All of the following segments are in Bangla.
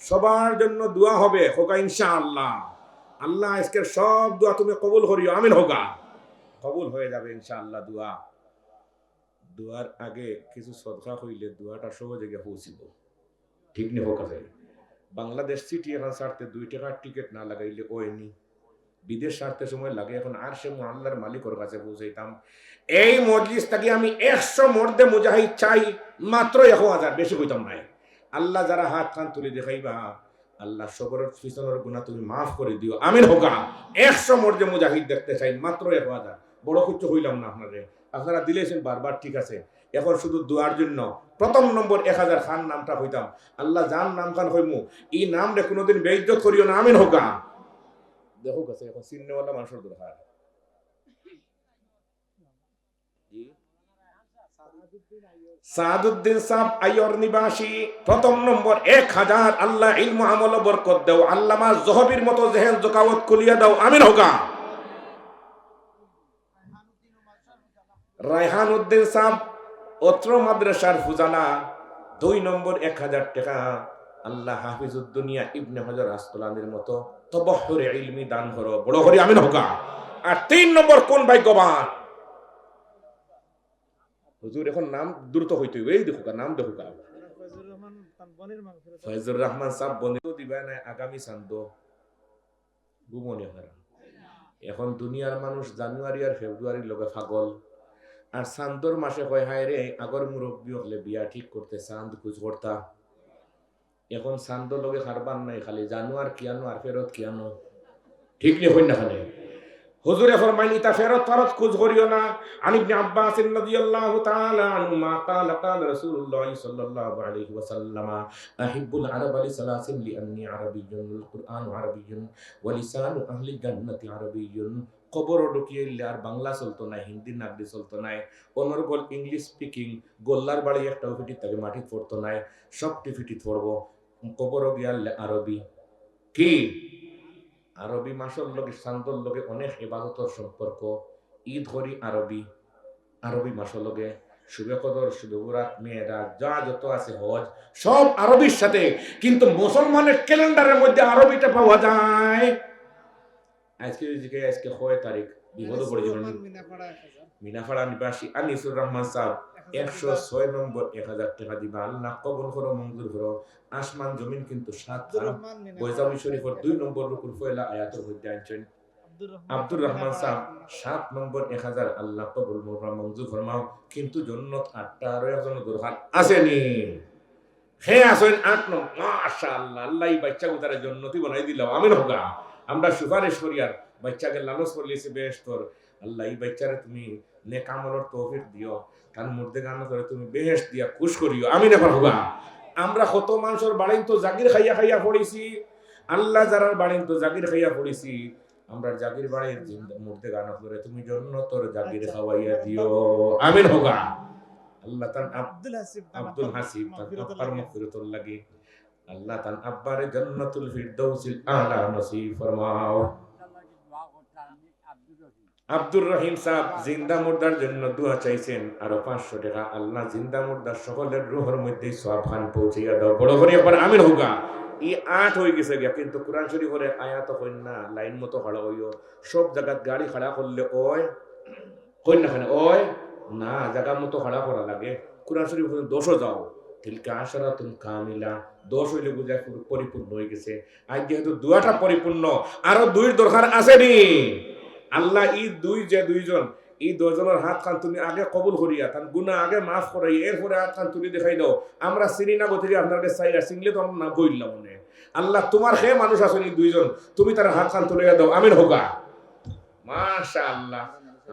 সবার জন্য দোয়া হবে, হোকা ইনশা আল্লাহ আল্লাহ আজকের সব দোয়া তুমি কবুল করিও, আমিন হোকা কবুল হয়ে যাবে ইনশা আল্লাহ দোয়া। দোয়ার আগে কিছু সদকা হইলে দোয়াটা সহজে পৌঁছিব। ঠিক নেই হোক বাংলাদেশ সিটি এখন ছাড়তে দুই টাকার টিকিট না লাগাইলে ওয়নি বিদেশ ছাড়তে সময় লাগে, এখন আর সে আল্লাহর মালিকর কাছে পৌঁছাইতাম। এই মজলিস থেকে আমি একশো মর্দে মুজাহিদ চাই মাত্র এক হাজার, বেশি কইতাম নাই। আল্লাহ যারা হাত খান তুলে দেখাইবা, আল্লাহ সবরের পিছনের গুণা তুমি মাফ করে দিও। আমিন হোকা একশো মর্দে মুজাহিদ দেখতে চাই মাত্র এক হাজার। বড় কিছু হইলাম না আপনারে। আপনারা দিলেছেন বারবার, ঠিক আছে। এখন শুধু দোয়ার জন্য। প্রথম নম্বর এক হাজার খান নামটা হইতাম। আল্লাহ যার নাম খান হইমু, এই নাম রে কোনোদিন বেইজ্জত করিও না। আমিন হোকা দেখো কাছে এখন চিন্নেওয়ালা মানুষের দরকার। সাদুদ্দিন সাহ নিবাসী, প্রথম নম্বর এক হাজার, আল্লাহ ইলম আমল বরকত দেও। আল্লামা জহবির মতো জেহেন খুলিয়া দাও হোকা রায়হান উদ্দিন সাহ অত্র মাদ্রাসার ফুজানা দুই নম্বর এক হাজার টাকা। আল্লাহ হাফিজুদ্দুনিয়া ইবনে হজর মতো তবহরে ইলমি দান করো বড় হরি, আমিন হোকা আর তিন নম্বর কোন ভাগ্যবান? হুজুর এখন নাম দ্রুত হইতে হইবে এই দেখো নাম দেখো কা ফয়জুর রহমান সাহ বনে দিবা নাই আগামী চান্দ। গুমনি হারা এখন দুনিয়ার মানুষ জানুয়ারি আর ফেব্রুয়ারির লগে পাগল। আর চান্দর মাসে কয় হায় রে আগর মুরব্বী হলে বিয়া ঠিক করতে চান্দ খুঁজ করতা? এখন চান্দর লগে হারবার নাই খালি জানুয়ার কিয়ানো আর ফেরত কিয়ানো। ঠিক নেই হই না খালি হুজুরে ফরমাইনি তা ফেরত ফেরত খুঁজ করিও না عن ابن عباس رضي الله تعالى عنهما قال قال رسول الله صلى الله عليه وسلم أحب العرب لثلاث لأني عربي القرآن عربي ولسان أهل الجنة عربي খবর ঢুকিয়ে এলে আর বাংলা চলতো না হিন্দি নাগরি চলতো না অনর্গল ইংলিশ স্পিকিং গোল্লার বাড়ি একটা ফিটি তাকে মাটি পড়তো না সব টিফিটি পড়বো খবর গিয়ালে আরবি কি আরবি মাসের লগে শান্তর লগে অনেক ইবাদতর সম্পর্ক। ঈদ হরি আরবি আরবি মাসের লগে শুভে কদর শুভে বুরাত মেয়েরা যা যত আছে হজ সব আরবির সাথে। কিন্তু মুসলমানের ক্যালেন্ডারের মধ্যে আরবিটা পাওয়া যায়। আজকে যদি আজকে কয় তারিখ বিপদ পড়ে যাবেন মিনাফাড়া নিবাসী আনিসুর রহমান সাহ একশো ছয় নম্বর এক হাজার টাকা দিবা। আল্লাহ কবল করো মঞ্জুর করো। আসমান জমিন কিন্তু সাত বৈজাবি শরীফর দুই নম্বর রুকুর ফয়লা আয়াতের মধ্যে আনছেন। আব্দুর রহমান। সাহ সাত নম্বর এক হাজার। আল্লাহ কবুল মঞ্জুর ফরমাও কিন্তু জন্নত আটটা আরও একজন দরকার আসেনি। হে আসেন আট নম্বর মাশা আল্লাহ আল্লাহ এই বাচ্চা গুতারের জন্নতি বানাই দিলাম আমিন হোগা আমরা সুপারিশ করি আর বাচ্চাকে লালস করলিছি বেশ তোর আল্লাহ এই বাচ্চারে তুমি নেকামলর তৌফিক দিও। তার মধ্যে গান করে তুমি বেহেস দিয়া খুশ করিও। হোগা আমরা কত মানুষের বাড়িন তো জাগির খাইয়া খাইয়া পড়েছি। আল্লাহ যারার বাড়িন তো জাগির খাইয়া পড়েছি। আমরা জাগির বাড়ির মধ্যে গান করে তুমি জন্য তোর জাগির খাওয়াইয়া দিও। আমিন হোগা আল্লাহ তান আব্দুল হাসিব আব্দুল হাসিব মাগফিরাতুল আব্বার লাগে। মাগফিরাতুল লাগি। আল্লাহ তান আব্বারে জান্নাতুল ফিরদাউসিল আলা নসিব ফরমাও। আব্দুর রহিম সাহেব জিন্দা মুর্দার জন্য দোয়া চাইছেন, আরও পাঁচশো টাকা। আল্লাহ জিন্দা মুর্দার সকলের রুহর মধ্যে সব খান পৌঁছাইয়া দাও। বড় করে একবার আমিন হোগা। ই আট হয়ে গেছে গিয়া, কিন্তু কোরআন শরীফের আয়াত হইন না লাইন মতো খাড়া হইও। সব জায়গাত গাড়ি খাড়া করলে ওই হইন না খানে ওই, না, জায়গা মতো খাড়া করা লাগে। কোরআন শরীফ দোষও যাও। তিলকা আশারাতুন কামিলা। দোষ হইলে বুঝা পুরো পরিপূর্ণ হয়ে গেছে। আজ যেহেতু দুয়াটা পরিপূর্ণ, আরও দুই দরকার আসেনি আল্লাহ ই দুই যে দুইজন, এই দুজনের হাত কান তুমি আগে কবুল করিয়া, তার গুণা আগে মাফ করাই এরপরে হাত কান তুলি দেখাই দাও। আমরা চিনি না গতি আপনার কাছে চাই চিনলে তো আমরা না বইলাম মনে। আল্লাহ তোমার হে মানুষ আছেন এই দুইজন, তুমি তার হাত কান তুলিয়া দাও। আমিন হোকা মাশা আল্লাহ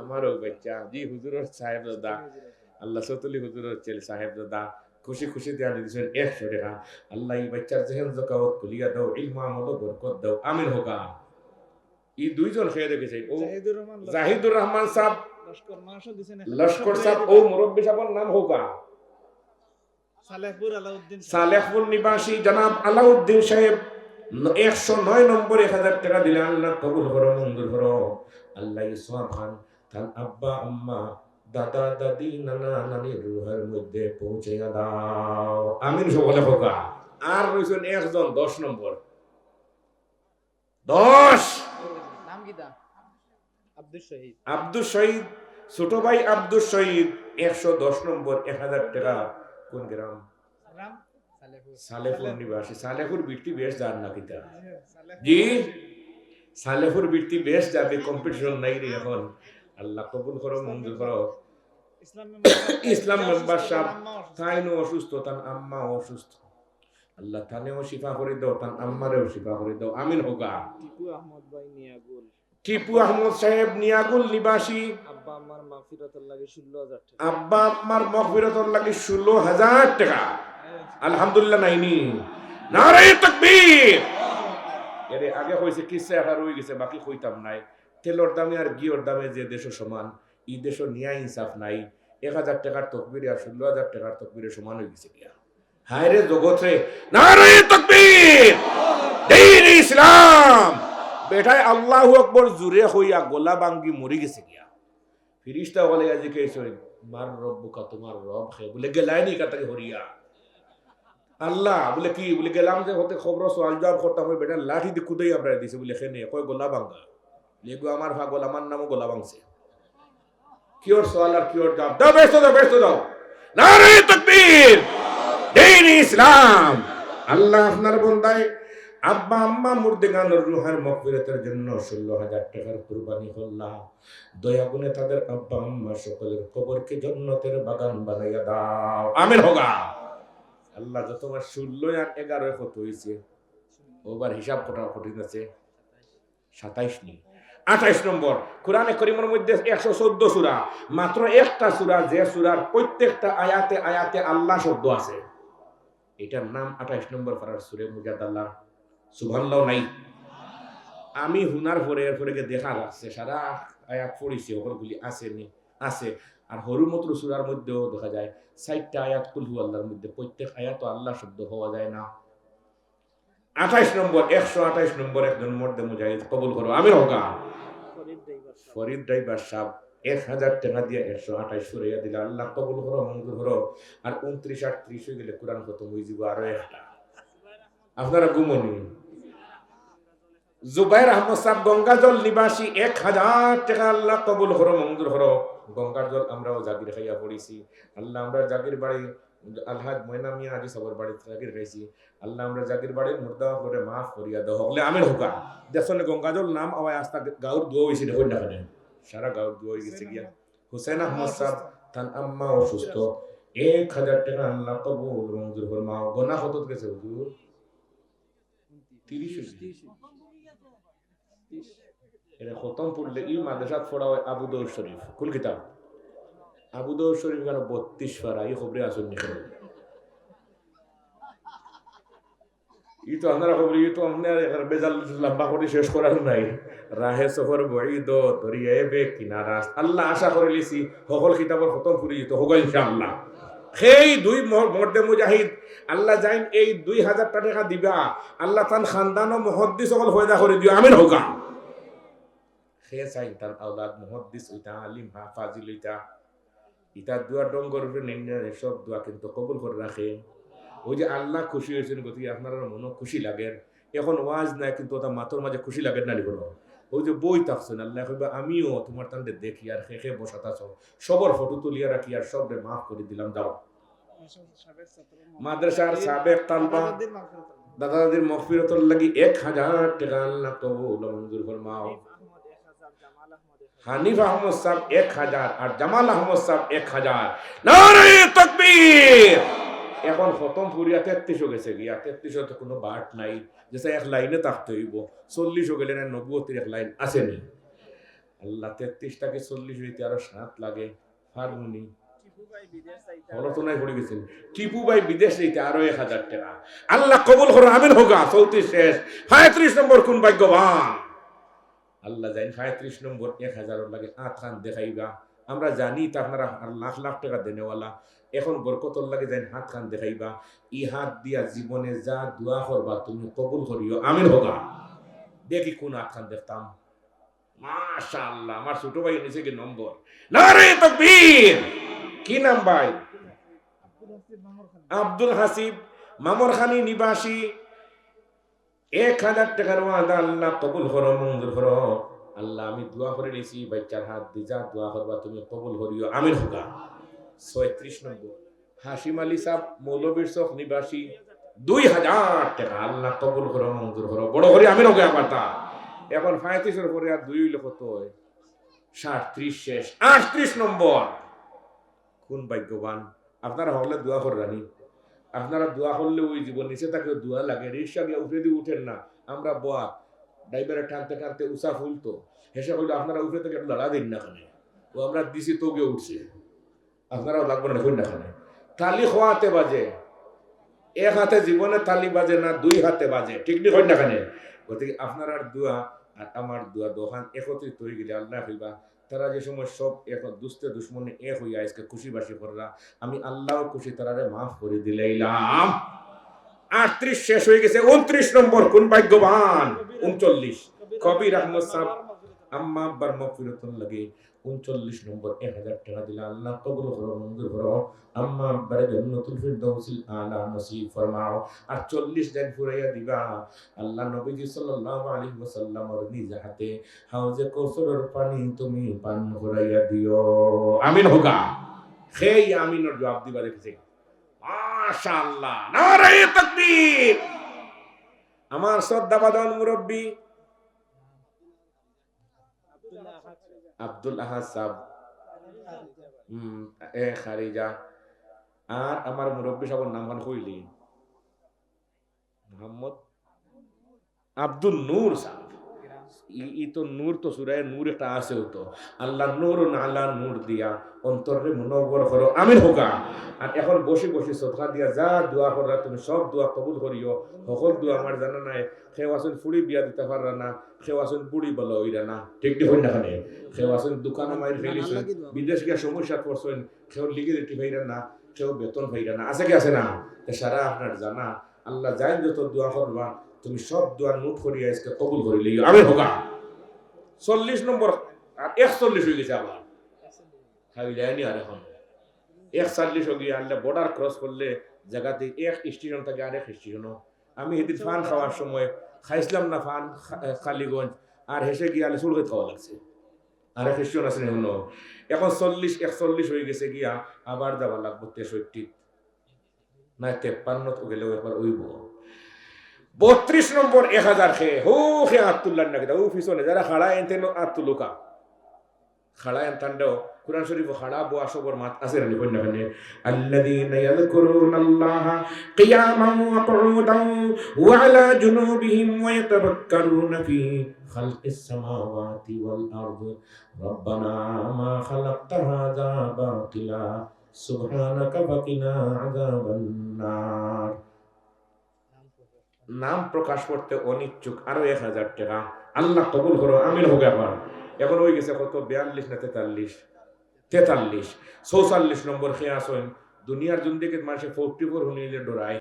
আমারও বাচ্চা জি, হুজুরের সাহেব দাদা আল্লাহ সতলি হুজুরের ছেলে সাহেব দাদা খুশি খুশি দেওয়া দিয়েছেন একশো টাকা। আল্লাহ এই বাচ্চার জেহেন খুলিয়া দাও, ইলমা বরকত দাও। আমিন হোকা এই দুইজন খেয়ে দেখেছে। ও জাহিদুর রহমান সাহেব লস্কর সাহেব ও মুরব্বী সাহেবের নাম হোকা। সালেহপুর। নিবাসী জনাব আলাউদ্দিন সাহেব একশো নয় নম্বর এক হাজার টাকা দিলে আল্লাহ কবুল করো মঞ্জুর করো। আল্লাহ ইসলাম খান তার আব্বা আম্মা দাদা দাদি নানা নানির রুহের মধ্যে পৌঁছে দাও। আমিন সকলে হোকা। আর রয়েছেন একজন দশ নম্বর। দশ! আব্দুল শহীদ ছোট ভাই আব্দুল শহীদ একশো দশ নম্বর এক হাজার টাকা। কোন গ্রাম? সালেপুর নিবাসী। সালেপুর বৃত্তি বেশ যান না কিতা। জি? সালেপুর বৃত্তি বেশ যাবে কম্পিটিশন নাই রে এখন। আল্লাহ কবুল করো মঞ্জুর করো। ইসলাম মেম্বার সাহেব অসুস্থ। তাইনও অসুস্থ তান আম্মা অসুস্থ। আল্লাহ তানেও শিফা করে দাও তান আম্মারেও শিফা করে দাও। আমিন হোগা। টিপু আহমদ ভাই নিয়াগুল টিপু আহমদ সাহেব নিয়াগুল নিবাসী। আব্বা আমার মাফিরাতুল লাগে ষোলো হাজার টাকা। আব্বা লাগে হাজার টাকা। আলহামদুলিল্লাহ নাইনি। নারে তাকবীর। এর আগে হয়েছে কিসে একটা রয়ে গেছে বাকি কইতাম নাই। তেলর দামে আর গিয়র দামে যে দেশ সমান ই দেশ নিয়া ইনসাফ নাই। এক হাজার টাকার তকবির আর ষোলো হাজার টাকার তকবিরে সমান হয়ে গেছে গিয়া হায় রে জগৎ রে। নারে তাকবীর। ইসলাম। বেটায় আল্লাহু আকবার জুরে হইয়া গোলা বাঙ্গি মরি গেছে গিয়া। ফিরিস্তা বলে, আজি কেছে মার রব্বুকা, তোমার রব হে বলে গেলাইনি কাতাকে হরিয়া। আল্লাহ, বলে, কি? বলে, গেলাম যে হতে খবর, সোয়াল জবাব করতাম ওই বেটা, লাঠি দিয়ে কুদাই আমরা দিছে। বলে, খেনে, কয় গোলা বাঙ্গা? লেগু আমার ভাগল আমার নামও গোলা বাংছে। কিওর সোয়াল আর কিওর জবাব, দাও ব্যস্ত দাও ব্যস্ত দাও। নারে তাকবীর, দিন ইসলাম। আল্লাহ আপনার বন্দায় আব্বা আম্মা মুর্দেগানোর রুহার মকফিরতের জন্য ষোলো হাজার টাকার কুরবানি করলাম। দয়া গুণে তাদের আব্বা আম্মা সকলের কবরকে জন্নতের বাগান বানাইয়া দাও। আমিন হোগা। আল্লাহ যত তোমার ষোলো আর এগারো কত হয়েছে ওবার হিসাব করা কঠিন আছে। সাতাইশ নি। আঠাইশ নম্বর, কোরআনে করিমের মধ্যে একশো চোদ্দ সুরা, মাত্র একটা সুরা, যে সুরার প্রত্যেকটা আয়াতে আয়াতে আল্লাহ শব্দ আছে। এটার নাম আঠাইশ নম্বর পারার সুরে মুজাদ আল্লাহ সুভাল্লাহ নাই। আমি হুনার পরে এর পরে দেখা লাগছে সারা আয়াত পড়েছি ওগুলি আছে নি, আছে। আর হরু মত্র সুরার মধ্যেও দেখা যায় ষাটটা আয়াত কুলহু আল্লাহর মধ্যে, প্রত্যেক আয়াত আল্লাহ শব্দ হওয়া যায় না। আঠাইশ নম্বর, একশো আঠাইশ নম্বর একজন মর্দে মুজাহিদ কবুল করো আমি হোকা ফরিদ ড্রাইভার সাহেব। এক হাজার টাকা দিয়ে একশো আঠাইশ সরাইয়া দিলে আল্লাহ কবুল করো মঞ্জুর করো। আর উনত্রিশ, আটত্রিশ হয়ে গেলে কোরআন খতম হয়ে যাব আরও একটা। আপনারা গুমনি জুবাইর আহমদ সাহেব গঙ্গাজল নিবাসী, এক হাজার টাকা আল্লাহ কবুল করো, মঞ্জুর করো। গঙ্গার জল আমরাও জাগির খাইয়া পড়েছি। আল্লাহ আমরা জাগির বাড়ি, আলহাজ ময়না মিয়া আজি সবার বাড়ি জাগির খাইছি। আল্লাহ আমরা জাগির বাড়ির মুর্দা করে মাফ করিয়া দাও, হকলে আমের হোকা দেখছেন গঙ্গাজল নাম আওয়াজ আস্তা গাঁর দুয়া হয়েছে দেখুন না সারা গাঁর দুয়া হয়ে গেছে গিয়া। হুসেন আহমদ সাহেব, তান আম্মা অসুস্থ। এক হাজার টাকা আল্লাহ কবুল, মঞ্জুর ফরমাও গোনা কত গেছে হুজুর। তিরিশ। এটা খতম পড়লে ই মাদ্রাসাত পড়া হয় আবু দৌর শরীফ কোন কিতাব আবু দৌর শরীফ কেন বত্রিশ পারা এই খবরে আসুন ই তো আপনারা খবর ই তো আপনার বেজাল লম্বা করে শেষ করার নাই রাহে সফর আল্লাহ আশা করে লিছি সকল কিতাবর খতম ফুরি তো হোক ইনশাআল্লাহ সেই দুই মর্দে মুজাহিদ আল্লাহ যাইন এই দুই হাজার টাকা দিবা আল্লাহ তান খানদান ও মহদ্দি সকল ফয়দা করে দিও আমিন হোকা সব কবুল করে রাখে ওই যে আল্লাহ খুশি হয়েছেন আপনার মনে খুশি লাগে। এখন ওয়াজ নাই, কিন্তু ওটা মাথর মাঝে খুশি লাগে না ওই যে বই থাকছেন আল্লাহ কইবা, আমিও তোমার তান্ডে দেখি আর খেখে বসাত আছো। সবর ফটো তুলিয়া রাখি আর সবরে মাফ করে দিলাম সাবেক মাদ্রাসার সাবেক তালবা। দাদা দাদির মফিরতর লাগি এক হাজার টাকা আল্লাহ কবুল মঞ্জুর ফরমাও আহমদ এক হাজার, জামাল আহমদ এক হাজার। হানিফ আহমদ সাহেব এক হাজার আর জামাল আহমদ সাহেব এক হাজার। এখন খতম ফুরিয়া তেত্রিশও গেছে গিয়া। তেত্রিশও তো কোনো বাট নাই যেসে এক লাইনে থাকতে হইব। চল্লিশও গেলে না নব্বতির এক লাইন আছে আসেনি। আল্লাহ তেত্রিশটাকে চল্লিশ হইতে আরও সাত লাগে। হারমোনি আল্লাহ কবুল করো, আমিন হোগা, চৌত্রিশ শেষ। পঁয়ত্রিশ নম্বর কোন ভাগ্যবান? আল্লাহ জাইন পঁয়ত্রিশ নম্বর এক হাজার লাগে আট খান দেখাইবা। আমরা জানি তা আপনারা লাখ লাখ টাকা দেনেওয়ালা। এখন বরকতর লাগে যাইন হাত খান দেখাইবা। ই হাত দিয়া জীবনে যা দোয়া করবা তুমি কবুল করিও। আমিন হোগা। দেখি কোন হাত খান দেখতাম। মাশাআল্লাহ, আমার ছোট ভাই নিচে কি নম্বর? নারে কি নাম ভাই? আব্দুল হাসিব। মামুর খান। নিবাসী। এক হাজার টাকার ওয়াদা আল্লাহ কবুল করো, মঞ্জুর করো। আল্লাহ, আমি দোয়া করে নিয়েছি, বাচ্চার হাত দি যা দোয়া করবা তুমি কবুল করিও। আমির হোগা ছয়ত্রিশ নম্বর। হাসিম আলী সাহ, মৌলবীর চক নিবাসী, দুই হাজার টাকা। আল্লাহ কবুল করো, মঞ্জুর করো। বড় করে আমির হোগা আমার তা। এখন পঁয়ত্রিশের পরে আর দুই কত হয়? সাতত্রিশ শেষ। আটত্রিশ নম্বর। কোন ভাগ্যবান? আপনারা হলে দোয়া করে রানি আপনারা দোয়া করলে ওই জীবন নিচে তাকে দোয়া লাগে। রিক্সা গিয়ে উঠে দিয়ে উঠেন না। আমরা বোয়া। ড্রাইভারে টানতে টানতে উষা ফুলতো। হেসে করলে আপনারা উঠে থেকে লড়া দিন না খানে ও আমরা দিছি তো গিয়ে উঠছে। আপনারাও লাগবে না দেখুন না খানে তালি খোয়াতে বাজে। এক হাতে জীবনে তালি বাজে না, দুই হাতে বাজে। ঠিক নি হয় না খানে গতিকে আপনার দোয়া আর আমার দোয়া দোকান একত্রিত হয়ে গেলে আল্লাহ হইবা। তারা যে সময় সব এক দুস্তে দুশ্মনে এক হইয়া আজকে খুশি বাসি করলা আমি আল্লাহ খুশি তারারে মাফ করে দিলাইলাম। আটত্রিশ শেষ হয়ে গেছে উনত্রিশ নম্বর কোন ভাগ্যবান? উনচল্লিশ। কবির আহমদ সাহ আম্মা আব্বার মফিরতুন লাগে। উনচল্লিশ নম্বর এক হাজার টাকা দিলে আল্লাহ কবুল করো মঞ্জুর করো। আম্মা আব্বারে জান্নাতুল ফিরদাউসিল আলা নসিব, ফরমাও আর চল্লিশ দিন ফুরাইয়া দিবা। আল্লাহ নবীজি সাল্লাল্লাহু আলাইহি ওয়াসাল্লামর নিজ হাতে হাউজে কৌসরের পানি তুমি পান করাইয়া দিও। আমিন হোগা সেই আমিনের জবাব দিবা দেখেছি মাশাআল্লাহ, নারায়ে তাকবীর। আমার শ্রদ্ধাবাদন মুরব্বী আব্দুল হুম, এ খারিজা আর আমার মুরব্বী সবার নাম হন হইলি মোহাম্মদ আব্দুল নূর সাহ। ই- তো নূর তো সুরায় নূর একটা আছে তো। আল্লাহ নূর আল্লাহ নূর দিয়া অন্তরে মনোবর করো আমিন হোকা আর এখন বসে বসে সদকা দিয়া যা দোয়া করা তুমি সব দোয়া কবুল করিও। সকল দোয়া আমার জানা নাই সেও আসুন ফুড়ি বিয়া দিতে পারা না সেও আসুন বুড়ি বলো ওইরা না। ঠিক ঠিক না খানে? সেও আসুন দোকানে মাইর ফেলিছেন বিদেশ গিয়া সমস্যা করছেন সেও লিগে দিতে পাইরা না সেও বেতন পাইরা না। আছে কি আছে না? সারা আপনার জানা। আল্লাহ যাই যত দোয়া করবা তুমি সব দোয়া নোট করিয়া আজকে কবুল করিলে আমি হোকা চল্লিশ নম্বর, আর একচল্লিশ হয়ে গেছে আবার। খাই যায়নি আর এখন। একচল্লিশ হয়ে গিয়ে আনলে বর্ডার ক্রস করলে জায়গাতে এক স্টেশন থেকে আরেক স্টেশন আমি সেদিন ফান খাওয়ার সময় খাইছিলাম না ফান খালিগঞ্জ। আর হেসে গিয়ে আলে সুরগত খাওয়া লাগছে। আরেক স্টেশন আছে না এখন। চল্লিশ, একচল্লিশ হয়ে গেছে গিয়া আবার যাবার লাগবো তেষট্টি। না তেপ্পান্ন গেলেও একবার ওইব। বত্রিশ নম্বর এক হাজার খেয়ে হো খে আত্মুল্লাহ না ও পিছনে যারা খাড়া এনতে আত্মুলুকা খাড়া এনতান্ডেও কুরআন শরীফ খাড়া বো আসবর মাত আছে রে কন্যা কানে আল্লাযীনা ইয়াযকুরুনাল্লাহা কিয়ামান ওয়া কুউদান ওয়া আলা জুনুবিহিম ওয়া ইয়াতাফাক্কারুনা ফি খালকিস সামাওয়াতি ওয়াল আরদ। রব্বানা মা খালাকতা হাযা বাতিলা। সুবহানাকা ফাকিনা আযাবান নার। নাম প্রকাশ করতে অনিচ্ছুক, আরও এক হাজার টাকা। আল্লাহ কবুল করো, আমিন হোক আবার এখন হয়ে গেছে কত? বিয়াল্লিশ না তেতাল্লিশ? তেতাল্লিশ। চৌচল্লিশ নম্বর খেয়ে আসেন দুনিয়ার দিকে মানুষে ফোরটি ফোর শুনিলে ডরায়।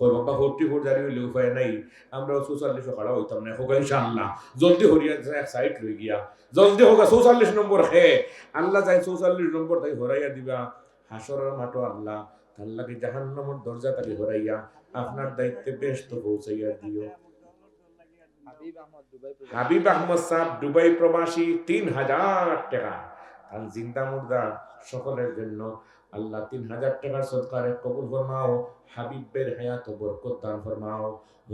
কই বাবা ফোর জারি হইলে উপায় নাই। আমরাও চৌচল্লিশও খাড়া হইতাম না, হোক জলদি হরিয়া এক সাইড রয়ে গিয়া। জলদি হোক, চৌচল্লিশ নম্বর হে আল্লাহ যাই চৌচল্লিশ নম্বর তাই হরাইয়া দিবা। হাসরের মাটো আল্লাহ। আল্লাহকে জাহান্নামের দরজা তাকে হরাইয়া আপনার দায়িত্বে বেশ তো পৌঁছাইয়া দিও। হাবিব আহমদ। সাহ দুবাই প্রবাসী তিন হাজার টাকা। আর জিন্দা মুর্দা সকলের জন্য আল্লাহ তিন হাজার টাকার সৎকারে কবুল ফরমাও হাবিবের হায়াত বরকত দান ফরমাও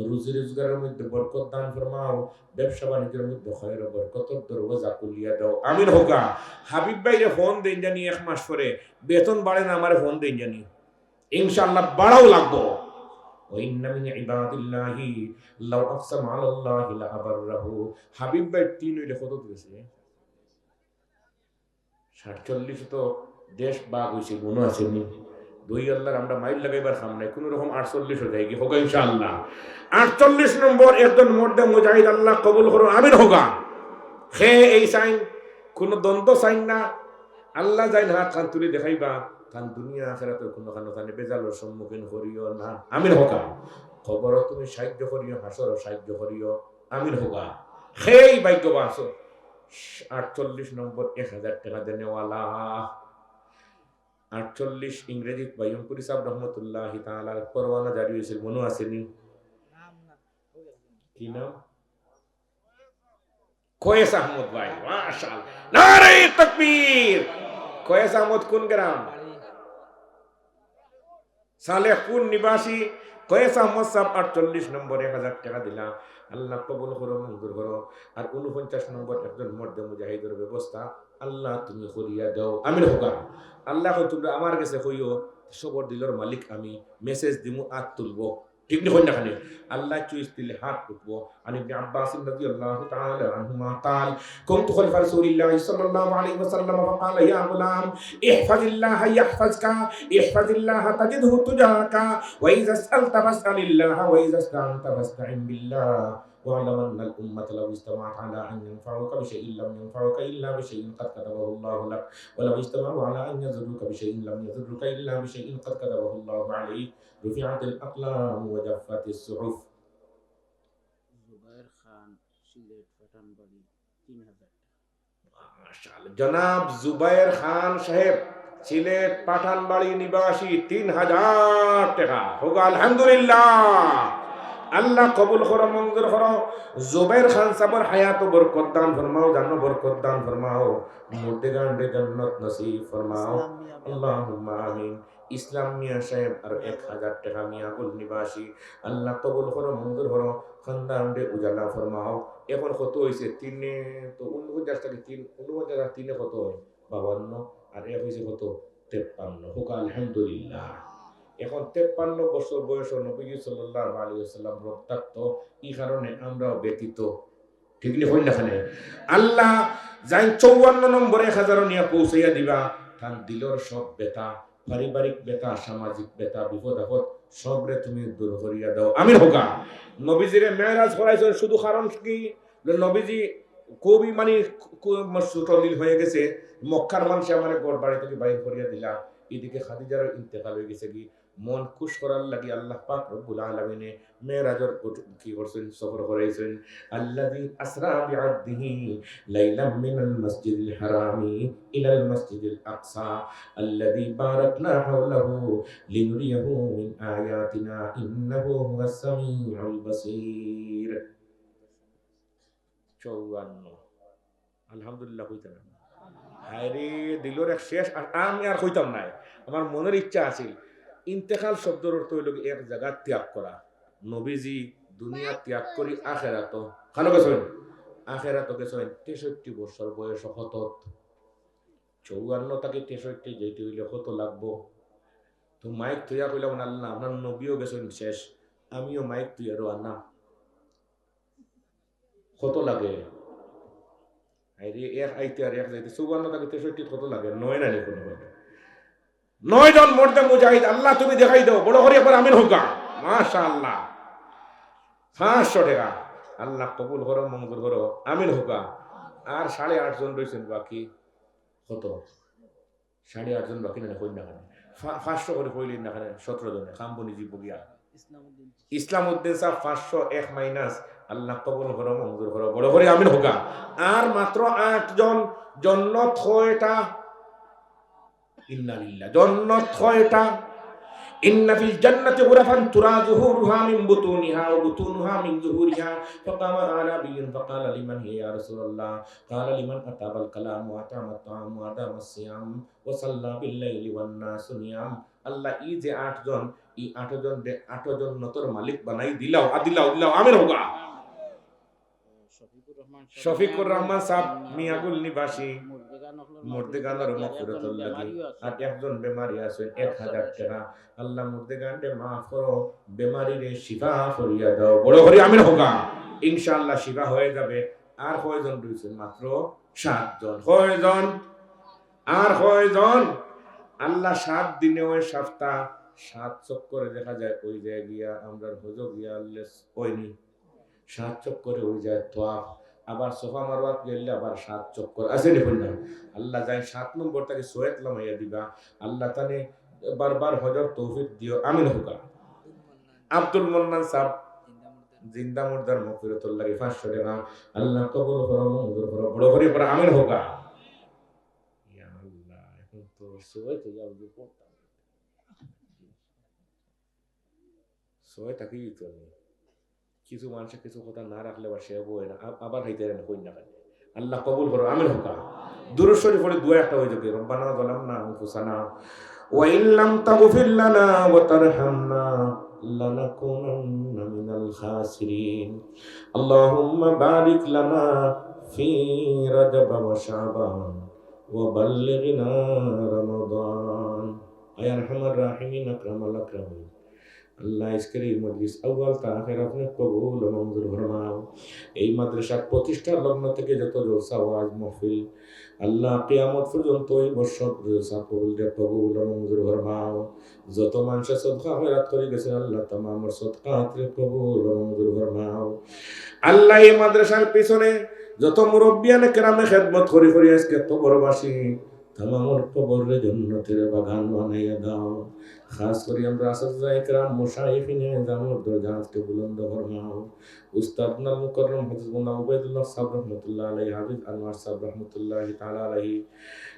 রুজি রোজগারের মধ্যে বরকত দান ফরমাও ব্যবসা বাণিজ্যের মধ্যে খয়ের বরকতর দরওয়াজা কুলিয়া দাও। আমিন হোকা। হাবিব ভাইরে ফোন দেন জানি এক মাস পরে। বেতন বাড়ে না আমার ফোন দেন জানি। ইনশাআল্লাহ বাড়াও লাগবো। দুই আমরা মাইল লাগাইবার সামনে কোন রকম আটচল্লিশ হয়ে যায় কি? হোক ইনশাআল্লাহ। আটচল্লিশ নম্বর একজন মর্দে মুজাহিদ, আল্লাহ কবুল করুন আমির হোগা হে এই সাইন, কোনো দ্বন্দ্ব সাইন না। আল্লাহ যাই না হাত তুলে দেখাইবা। খান দুনিয়া আখেরাতে কোনো খানো খানে বেজালোর সম্মুখীন করিও না। খবর তুমি সাহায্য করিও সাহায্য করিও। ভাগ্যবান আটচল্লিশ নম্বর এক হাজার টাকা আটচল্লিশ ইংরেজি সাহেব রহমতুল্লাহ পরওয়ানা জারি হয়েছিল মনে আসেনি কি নাম? আহমদ ভাই, মাশাআল্লাহ। নারে আহমদ কোন গ্রাম? সালেহপুর নিবাসী কয়েস আহমদ সাহ আটচল্লিশ নম্বর এক হাজার টাকা দিলাম আল্লাহ কবুল করো, মঞ্জুর করো। আর উনপঞ্চাশ নম্বর একজন মর্দে মুজাহিদের ব্যবস্থা, আল্লাহ তুমি করিয়া দাও। আমি হোকা আল্লাহ তোমরা আমার কাছে কইও, সবর দিলর মালিক আমি মেসেজ দিমু আর তুলবো। ঠিক নি কই না খানে আল্লাহ চুইস দিলে হাত উঠবো আনি ইবনে আব্বাস রাদিয়াল্লাহু তাআলা আনহুমা قال كنت خلف رسول الله صلى الله عليه وسلم فقال يا غلام احفظ الله يحفظك احفظ الله تجده تجاهك وإذا سألت فاسأل الله وإذا استعنت فاستعن بالله واعلم أن الأمة لو اجتمعت على أن ينفعوك بشيء لم ينفعوك إلا بشيء قد كتبه الله لك ولو اجتمعوا على أن يضروك بشيء لم يضرك إلا بشيء قد كتبه الله عليك رفعت الأقلام وجفت الصحف জুবাইর খান সিলেট পাঠানবাড়ি তিন হাজার মাশাআল্লাহ। জনাব জুবাইর খান সাহেব সিলেট পাঠানবাড়ি নিবাসী তিন হাজার টাকা হোক আলহামদুলিল্লাহ আল্লাহ কবুল করো মঞ্জুর করো। জুবাইর খান সাহেবের হায়াত বরকত দান ফরমাও জানো বরকত দান ফরমাও। মুর্দে গান্ডে জান্নাত নসিব ফরমাও। আল্লাহুম্মা আমিন। ইসলাম মিয়া সাহেব আর এক হাজার টাকা মিয়াগুল নিবাসী। আল্লাহ কবুল করো মঞ্জুর করো। খানদানডে উজালা ফরমাও। এখন কত হয়েছে তিনে তো উনপঞ্চাশ টাকা তিন উনপঞ্চাশ আর তিনে কত হয়? বাবান্ন। আর এক হয়েছে কত? তেপ্পান্ন। হোক আলহামদুলিল্লাহ। এখন তেপ্পান্ন বছর বয়স নবী সাল্লাহ আলী সাল্লাম রক্তাক্ত। এই কারণে? আমরাও ব্যতীত। ঠিক নি হই না আল্লাহ যাই চৌয়ান্ন নম্বর হাজার নিয়ে পৌঁছাইয়া দিবা। তার দিলর সব বেতা পারিবারিক বেতা সামাজিক বেতা বিপদ আপদ, সবরে তুমি দূর করিয়া দাও। আমি হোকা নবীজিরে মেয়েরাজ করাইছে শুধু কারণ কি? নবীজি কবি মানে সুটলিল হয়ে গেছে। মক্কার মানুষ আমার গড় বাড়ি থেকে বাইর করিয়া দিলা। এদিকে খাদিজারও ইন্তেকাল হয়ে গেছে কি? মন খুশ করার লাগি আল্লাহ পাক রব্বুল আলামিনে মেরাজর কি করছেন? সফর করাইছেন। আল্লাযী আসরা বিআবদিহি লাইলাম মিনাল মাসজিদিল হারামি ইলাল মাসজিদিল আকসা। আল্লাযী বারাকনা হাওলাহু লিনুরিয়াহু মিন আয়াতিনা ইন্নাহু হুয়াস সামিউল বাসীর। চৌয়ান্ন। আলহামদুলিল্লাহ কইতাম। হায়রে, দিলর এক শেষ। আর আমি আর কইতাম নাই। আমার মনের ইচ্ছা আছিল। ইন্তেকাল শব্দের অর্থ হইল এক জায়গা ত্যাগ করা। নবীজি দুনিয়া ত্যাগ করি, আখেরাত। খানো গেছেন আখেরাত গেছেন তেষট্টি বছর বয়স হত চৌয়ান্ন তাকে তেষট্টি যেতে হইলে কত লাগবো। তো মাইক তুইয়া কইলাম আল্লাহ আপনার নবীও গেছেন শেষ। আমিও মাইক তুই আরও আনা কত লাগে। এক আইতে আর এক যাইতে। চৌবান্ন তাকে তেষট্টি কত লাগে। নয় না নি কোনো নয় জন মরতে মুজাহিদ, আল্লাহ তুমি দেখাই দাও, বড় করে একবার আমিন হোকা মাশা আল্লাহ পাঁচশো টাকা। আল্লাহ কবুল করো, মঙ্গল করো, আমিন হোকা আর সাড়ে আটজন রয়েছেন বাকি। কত? সাড়ে আটজন বাকি না কই না খানে পাঁচশো করে কইলেন না খানে সতেরো জনে। খাম্বনি জীব গিয়া ইসলাম উদ্দিন সাহেব, পাঁচশো এক মাইনাস। আল্লাহ কবুল করো মঞ্জুর করো, বড় করে আমিন হোকা আর মাত্র আটজন আল্লাহ ই যে আটজন ই আটজন দে আটজন নতর মালিক বানাই দিলাও আদিলাও দিলাও আমিন হোগা শফিকুর রহমান সাহেব মিয়াগুল নিবাসী। লাগি আর একজন বেমারি আছেন হাজার টাকা। আল্লাহ মুর্দেগানকে মাফ করো বেমারিরে শিফা করিয়া দাও। বড় করে আমির হোকা ইনশাআল্লাহ শিফা হয়ে যাবে। আর কয়জন রয়েছেন মাত্র সাতজন। কয়জন? আর কয়জন? আল্লাহ সাত দিনে ওই সপ্তাহ সাত চক্করে দেখা যায় ওই জায়গায় গিয়া আমরা হজো গিয়া আল্লাহ ওইনি সাত চক্করে ওই যায় তোয়াফ আবার সোফা মারওয়াত গেলে আবার সাত চক্কর আছে দেখুন না আল্লাহ যাই সাত নম্বর তাকে সোয়েত লামাইয়া দিবা। আল্লাহ তানে বারবার হজর তৌফিক দিও। আমিন হুকা। আব্দুল মন্নান সাহ জিন্দা মুর্দার মকফিরতুল লাগি পাঁচশো টাকা আল্লাহ কবুল করো, মঞ্জুর করো, বড় করে পরে আমিন হুকা। আল্লাহ, এখন তো সোয়ে তো যাও, যে থাকি তো কিছু মানুষের কিছু কথা না রাখলে আবার সে বই না। আবার হইতে না কই না খালি আল্লাহ কবুল করো, আমিন হোকা দুরুদ শরীফ পড়ে দুয়া একটা হয়ে যাবে। রব্বানা যালামনা আনফুসানা ওয়া ইন লাম তাগফির লানা ওয়া তারহামনা খাসিরিন। আল্লাহুম্মা বারিক লানা ফি রাজাব ওয়া শাবান ওয়া বাল্লিগনা রমাদান। আয়া আরহামার রাহিমিন, আকরামাল আকরামিন। আল্লাহ ইসকের এই মজলিস আউয়াল তা আখের আপনি কবুল মঞ্জুর ফরমাও। এই মাদ্রাসার প্রতিষ্ঠার লগ্ন থেকে যত জলসা ওয়াজ মহফিল, আল্লাহ কিয়ামত পর্যন্ত এই বর্ষর জলসা কবুল দে কবুল মঞ্জুর ফরমাও। যত মানুষের সদকা হয়রাত করে গেছে, আল্লাহ তামামর সদকা রে কবুল মঞ্জুর ফরমাও। আল্লাহ এই মাদ্রাসার পিছনে যত মুরব্বিয়ানে কেরামে খেদমত করি করি আজকে কবরবাসী তামামর কবরের জন্য তেরে বাগান বানাইয়া দাও। খাস করে আমরা আসাদা একরাম মুশাইখিনে জামুর দরজাতকে বুলন্দ ফরমাও উস্তাদ নাল মুকররম হযরত মুল্লা উবাইদুল্লাহ সাহেব রাহমাতুল্লাহ আলাইহি হাফিজ আনোয়ার সাহেব রাহমাতুল্লাহ তাআলা আলাইহি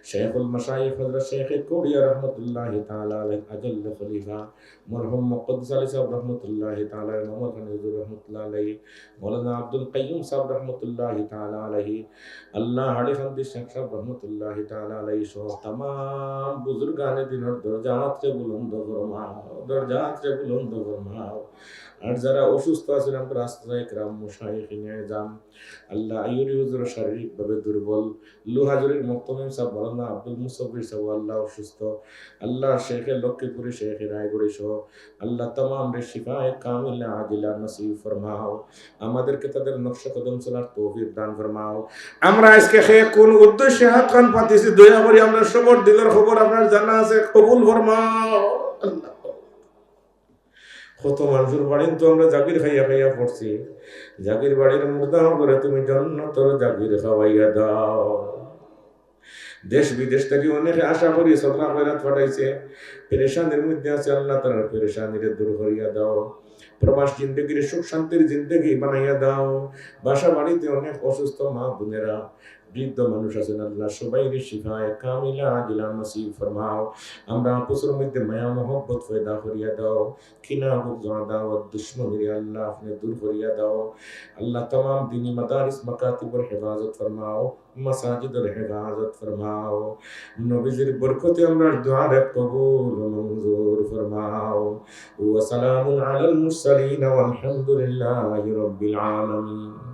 শেখুল মাশাইখ হযরত শেখ কোরিয়া রাহমাতুল্লাহ তাআলা আলাইহি আজল খলিফা মরহুম মুকদ্দাস আলী সাহেব রাহমাতুল্লাহ তাআলা মোহাম্মদ খান হুজুর রাহমাতুল্লাহ আলাইহি মাওলানা আব্দুল কাইয়ুম সাহেব রাহমাতুল্লাহ তাআলা আলাইহি আল্লাহ হাড়ি খান্দি শেখ সাহেব রহমতুল্লাহ তাআলা আলাইহি সহ तमाम বুজুর্গানে দিনের দরজাত রে বুলন্দ ফরমাও দরজাত্রে বুলন্দ ফরমাও। আর যারা অসুস্থ আছেন, আমরা যান। আল্লাহ আইয়ুরি হুজুর দুর্বল। লুহাজুরির আব্দুল মুসাফির আল্লাহ অসুস্থ। আল্লাহ শেখে লক্ষ্মীপুরি শেখে রায়গুড়ি সহ। আল্লাহ তমাম রে শিফায় কামিলা আদিলা নসিব ফরমাও। আমাদেরকে তাদের নকশা কদম চলার তৌফিক দান ফরমাও। আমরা আজকে সে কোন উদ্দেশ্যে হাত কান পাতিছি, দয়া করি আমরা সবর দিলের খবর আপনার জানা আছে, কবুল ফরমাও। কত মানুষের বাড়ি তো আমরা জাগির খাইয়া খাইয়া পড়ছি। জাগির বাড়ির মুর্দা করে তুমি জন্নতর জাগির খাওয়াইয়া দাও। দেশ বিদেশ থেকে অনেকে আশা করি সদকা কইরাত পাঠাইছে। পেরেশানির মধ্যে আছে আল্লাহ তার পেরেশানিরে দূর করিয়া দাও। প্রবাস জিন্দগির সুখ শান্তির জিন্দগি বানাইয়া দাও। বাসা বাড়িতে অনেক অসুস্থ মা বোনেরা বৃদ্ধ মানুষ আছেন আল্লাহ, সবাইকে শিখায় কামিলা আজিলা নসিব ফরমাও। আমরা আপসের মধ্যে মায়া, মহব্বত ফয়দা করিয়া দাও। খিলা বুক জমা দাও দুশ্মনী আল্লাহ আপনি দূর করিয়া দাও। আল্লাহ তমাম দিনী মাদারিস মাকাতিবর হেফাজত ফরমাও মাসাজিদের হেফাজত ফরমাও। নবীজির বরকতে আমরা দোয়ার কবুল মঞ্জুর ফরমাও। ওয়া সালামুন আলাল মুরসালিন ওয়াল হামদুলিল্লাহি রাব্বিল আলামিন।